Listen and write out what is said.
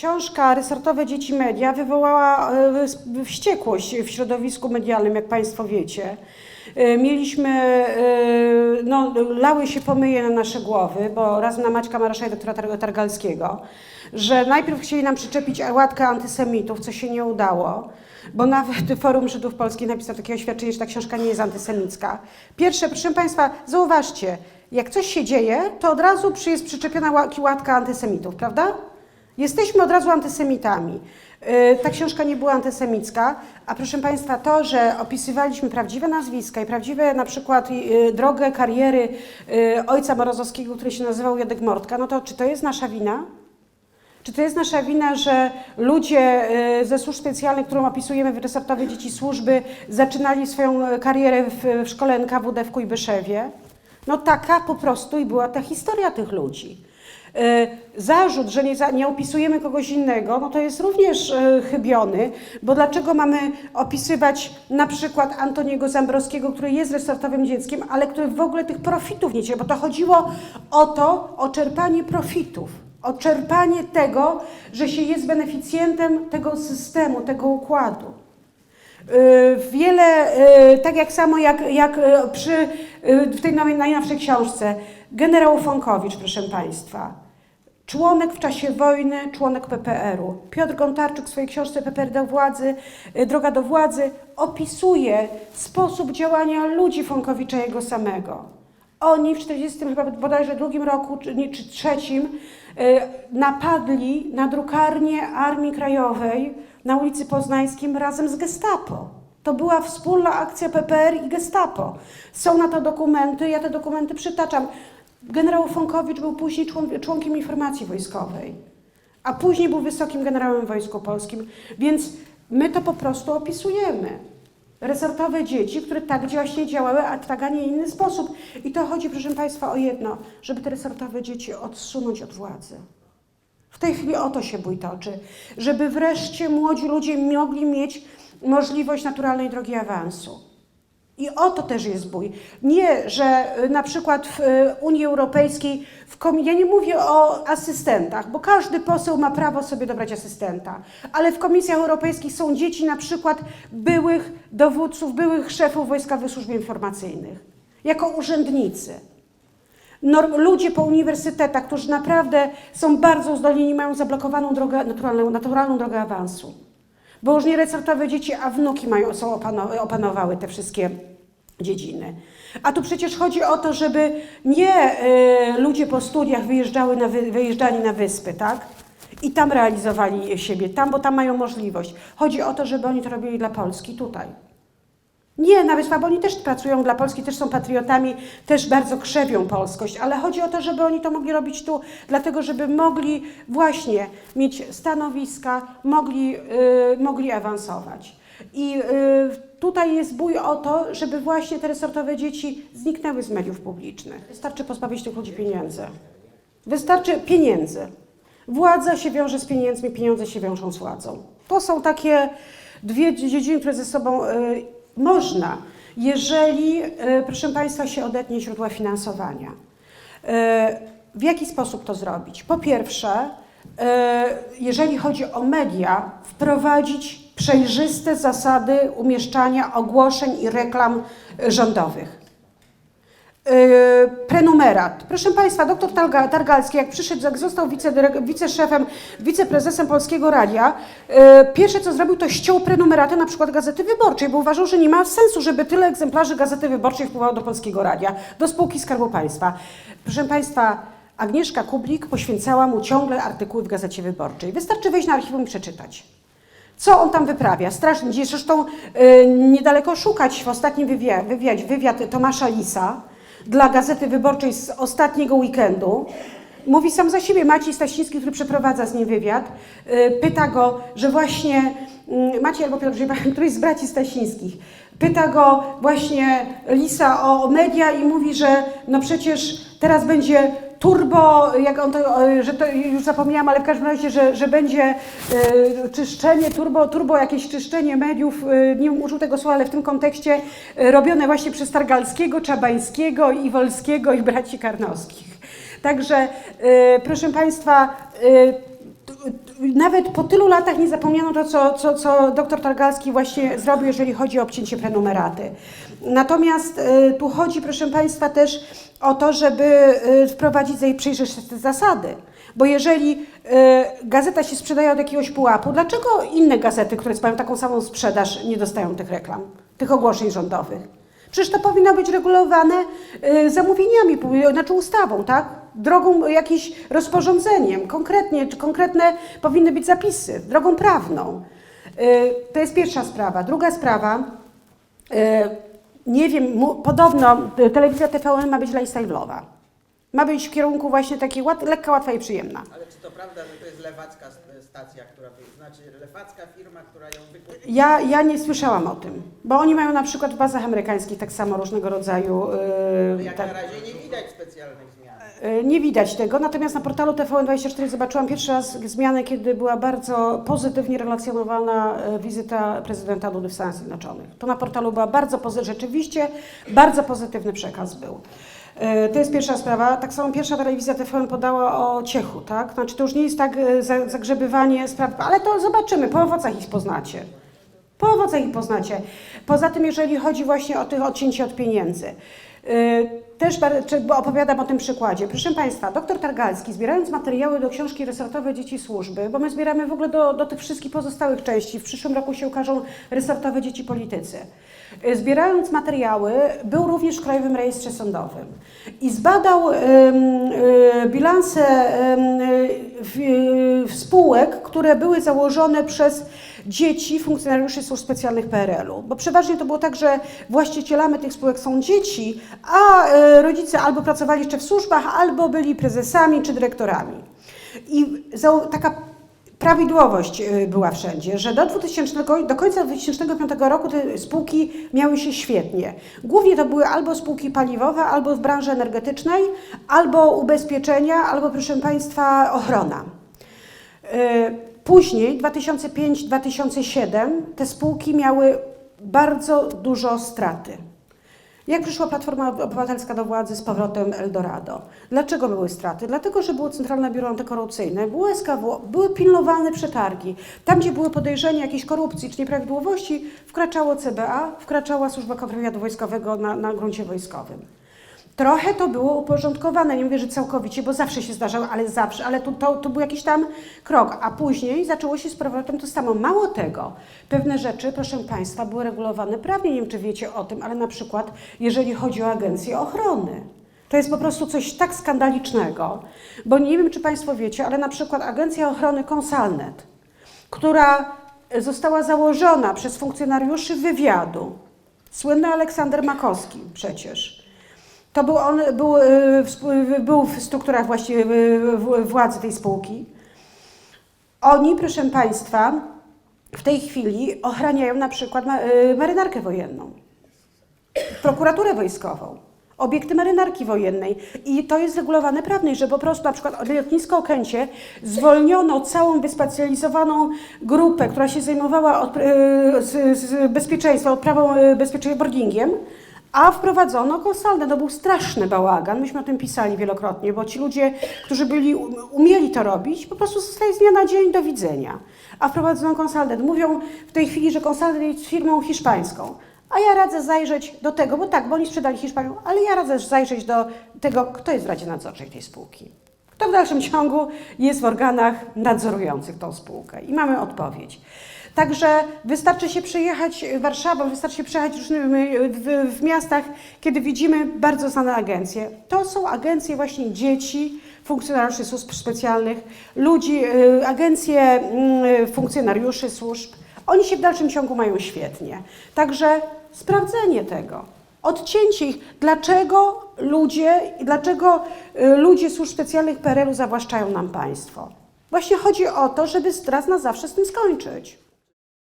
Książka Resortowe Dzieci Media wywołała e, wściekłość w środowisku medialnym, jak Państwo wiecie. E, Mieliśmy, e, no, lały się pomyje na nasze głowy, bo razem na Maćka Marasza i doktora Tar- Targalskiego, że najpierw chcieli nam przyczepić łatkę antysemitów, co się nie udało, bo nawet Forum Żydów Polskich napisał takie oświadczenie, że ta książka nie jest antysemicka. Pierwsze, proszę Państwa, zauważcie, jak coś się dzieje, to od razu jest przyczepiona ła- łatka antysemitów, prawda? Jesteśmy od razu antysemitami. Yy, Ta książka nie była antysemicka, a proszę Państwa, to, że opisywaliśmy prawdziwe nazwiska i prawdziwe na przykład yy, drogę kariery yy, ojca Morozowskiego, który się nazywał Jadek Mortka, no to czy to jest nasza wina? Czy to jest nasza wina, że ludzie ze służb specjalnych, którą opisujemy w resortowej Dzieci Służby, zaczynali swoją e, karierę w, w szkole NKWD w Kujbyszewie? No taka po prostu i była ta historia tych ludzi. Y, Zarzut, że nie, nie opisujemy kogoś innego, no to jest również y, chybiony, bo dlaczego mamy opisywać na przykład Antoniego Zambrowskiego, który jest resortowym dzieckiem, ale który w ogóle tych profitów nie cierpi, bo to chodziło o to, o czerpanie profitów o czerpanie tego, że się jest beneficjentem tego systemu, tego układu. Yy, Wiele, tak jak samo jak, jak przy, w tej najnowszej książce, generał Fonkowicz, proszę Państwa, członek w czasie wojny, członek PPR-u. Piotr Gontarczyk w swojej książce PPR do władzy, yy, Droga do władzy opisuje sposób działania ludzi Fonkowicza jego samego. Oni w 40 chyba bodajże drugim roku, czy, czy trzecim, y, napadli na drukarnię Armii Krajowej na ulicy Poznańskim razem z Gestapo. To była wspólna akcja PPR i Gestapo. Są na to dokumenty, ja te dokumenty przytaczam. Generał Fonkowicz był później człon- członkiem informacji wojskowej, a później był wysokim generałem w Wojsku Polskim, więc my to po prostu opisujemy resortowe dzieci, które tak właśnie działały, a tak, a nie inny sposób. I to chodzi, proszę Państwa, o jedno, żeby te resortowe dzieci odsunąć od władzy. W tej chwili o to się bój toczy, żeby wreszcie młodzi ludzie mogli mieć możliwość naturalnej drogi awansu. I o to też jest bój. Nie, że y, na przykład w y, Unii Europejskiej, w komi- ja nie mówię o asystentach, bo każdy poseł ma prawo sobie dobrać asystenta, ale w komisjach europejskich są dzieci na przykład byłych dowódców, byłych szefów Wojskowych Służb Informacyjnych, jako urzędnicy. Norm, ludzie po uniwersytetach, którzy naprawdę są bardzo uzdolnieni, mają zablokowaną drogę, naturalną, naturalną drogę awansu. Bo już nie resortowe dzieci, a wnuki mają, są opano, opanowały te wszystkie dziedziny. A tu przecież chodzi o to, żeby nie y, ludzie po studiach wyjeżdżały na wy, wyjeżdżali na wyspy, tak? I tam realizowali siebie, tam, bo tam mają możliwość. Chodzi o to, żeby oni to robili dla Polski tutaj. Nie, na Wyspach, bo oni też pracują dla Polski, też są patriotami, też bardzo krzewią polskość, ale chodzi o to, żeby oni to mogli robić tu, dlatego żeby mogli właśnie mieć stanowiska, mogli, yy, mogli awansować. I yy, tutaj jest bój o to, żeby właśnie te resortowe dzieci zniknęły z mediów publicznych. Wystarczy pozbawić tych ludzi pieniędzy. Wystarczy pieniędzy. Władza się wiąże z pieniędzmi, pieniądze się wiążą z władzą. To są takie dwie dziedziny, które ze sobą y, można, jeżeli, y, proszę Państwa, się odetnie źródła finansowania. Y, w jaki sposób to zrobić? Po pierwsze, y, jeżeli chodzi o media, wprowadzić przejrzyste zasady umieszczania ogłoszeń i reklam rządowych. Yy, prenumerat. Proszę Państwa, doktor Targa- Targalski, jak przyszedł, jak został wiceszefem, wiceprezesem Polskiego Radia, yy, pierwsze co zrobił, to ściął prenumeraty na przykład Gazety Wyborczej, bo uważał, że nie ma sensu, żeby tyle egzemplarzy Gazety Wyborczej wpływało do Polskiego Radia, do spółki Skarbu Państwa. Proszę Państwa, Agnieszka Kublik poświęcała mu ciągle artykuły w Gazecie Wyborczej. Wystarczy wejść na archiwum i przeczytać. Co on tam wyprawia? Strasznie. Zresztą y, niedaleko szukać w ostatnim wywiadzie, wywiad, wywiad Tomasza Lisa dla Gazety Wyborczej z ostatniego weekendu. Mówi sam za siebie Maciej Stasiński, który przeprowadza z nim wywiad. y, pyta go, że właśnie y, Maciej albo Piotr któryś z braci Stasińskich, pyta go właśnie Lisa o media i mówi, że no przecież teraz będzie turbo, jak on to, że to już zapomniałam, ale w każdym razie, że, że będzie e, czyszczenie, turbo, turbo jakieś czyszczenie mediów, e, nie użył tego słowa, ale w tym kontekście e, robione właśnie przez Targalskiego, Czabańskiego, Iwolskiego i braci Karnowskich. Także, proszę Państwa, nawet po tylu latach nie zapomniano to, co, co, co dr Targalski właśnie zrobił, jeżeli chodzi o obcięcie prenumeraty. Natomiast y, tu chodzi, proszę Państwa, też o to, żeby y, wprowadzić przejrzyste zasady. Bo jeżeli y, gazeta się sprzedaje od jakiegoś pułapu, dlaczego inne gazety, które mają taką samą sprzedaż, nie dostają tych reklam, tych ogłoszeń rządowych? Przecież to powinno być regulowane zamówieniami, znaczy ustawą, tak? Drogą jakimś rozporządzeniem, konkretnie, czy konkretne powinny być zapisy, drogą prawną. Y, To jest pierwsza sprawa. Druga sprawa, y, nie wiem, podobno y, telewizja TVN ma być lifestyle'owa. Ma być w kierunku właśnie takiej łat, lekka, łatwa i przyjemna. Ale czy to prawda, że to jest lewacka st- stacja, która, znaczy lewacka firma, która ją wykupuje? Ja, ja nie słyszałam o tym, bo oni mają na przykład w bazach amerykańskich tak samo różnego rodzaju... y, Jak tak- na razie nie widać specjalnych zmian. E, Nie widać tego, natomiast na portalu TVN24 zobaczyłam pierwszy raz zmianę, kiedy była bardzo pozytywnie relacjonowana e, wizyta prezydenta Dudy w Stanach Zjednoczonych. To na portalu była bardzo pozytywna, rzeczywiście bardzo pozytywny przekaz był. E, To jest pierwsza sprawa. Tak samo pierwsza telewizja TVN podała o ciechu, tak? Znaczy to już nie jest tak za- zagrzebywanie spraw, ale to zobaczymy, po owocach ich poznacie. Po owocach ich poznacie. Poza tym, jeżeli chodzi właśnie o tych odcięcie od pieniędzy, też czy- bo opowiadam o tym przykładzie. Proszę Państwa, doktor Targalski, zbierając materiały do książki Resortowe Dzieci Służby, bo my zbieramy w ogóle do, do tych wszystkich pozostałych części, w przyszłym roku się ukażą Resortowe Dzieci Politycy. Yy, Zbierając materiały, był również w Krajowym Rejestrze Sądowym i zbadał y, bilanse y, y, spółek, które były założone przez dzieci funkcjonariuszy służb specjalnych PRL-u. Bo przeważnie to było tak, że właścicielami tych spółek są dzieci, a y, rodzice albo pracowali jeszcze w służbach, albo byli prezesami czy dyrektorami. I taka prawidłowość y, była wszędzie, że do, 2000, do końca 2005 roku te spółki miały się świetnie. Głównie to były albo spółki paliwowe, albo w branży energetycznej, albo ubezpieczenia, albo proszę Państwa ochrona. Y, Później, 2005-2007, te spółki miały bardzo dużo straty. Jak przyszła Platforma Obywatelska do władzy z powrotem Eldorado? Dlaczego były straty? Dlatego, że było Centralne Biuro Antykorupcyjne, było SKW, były pilnowane przetargi. Tam, gdzie były podejrzenia jakiejś korupcji czy nieprawidłowości, wkraczało CBA, wkraczała Służba Kontrwywiadu Wojskowego na, na gruncie wojskowym. Trochę to było uporządkowane, nie mówię, że całkowicie, bo zawsze się zdarzało, ale zawsze, ale tu, to, to był jakiś tam krok, a później zaczęło się z powrotem to samo. Mało tego, pewne rzeczy, proszę Państwa, były regulowane prawnie, nie wiem, czy wiecie o tym, ale na przykład, jeżeli chodzi o agencję ochrony, to jest po prostu coś tak skandalicznego, bo nie wiem, czy Państwo wiecie, ale na przykład Agencja Ochrony Konsalnet, która została założona przez funkcjonariuszy wywiadu, słynny Aleksander Makowski przecież, to był on był, sp- był w strukturach właściwie y, w- władzy tej spółki. Oni, proszę Państwa, w tej chwili ochraniają na przykład y, marynarkę wojenną, prokuraturę wojskową, obiekty marynarki wojennej. I to jest regulowane prawnie, że po prostu na przykład lotnisko Okęcie zwolniono całą wyspecjalizowaną grupę, która się zajmowała od, y, z, z bezpieczeństwem, odprawą bezpieczeństwa boardingiem, a wprowadzono konsaldę. To był straszny bałagan. Myśmy o tym pisali wielokrotnie, bo ci ludzie, którzy byli, umieli to robić, po prostu zostali z dnia na dzień do widzenia. A wprowadzono konsaldę. Mówią w tej chwili, że konsaldę jest firmą hiszpańską. A ja radzę zajrzeć do tego, bo tak, bo oni sprzedali Hiszpanią, ale ja radzę zajrzeć do tego, kto jest w Radzie Nadzorczej tej spółki. Kto w dalszym ciągu jest w organach nadzorujących tą spółkę. I mamy odpowiedź. Także wystarczy się przejechać Warszawą, wystarczy się przejechać różnymi w, w miastach, kiedy widzimy bardzo znane agencje. To są agencje właśnie dzieci, funkcjonariuszy służb specjalnych, ludzi, y, agencje mm, funkcjonariuszy służb. Oni się w dalszym ciągu mają świetnie. Także sprawdzenie tego, odcięcie ich, dlaczego ludzie, dlaczego ludzie służb specjalnych PRL-u zawłaszczają nam państwo. Właśnie chodzi o to, żeby raz na zawsze z tym skończyć.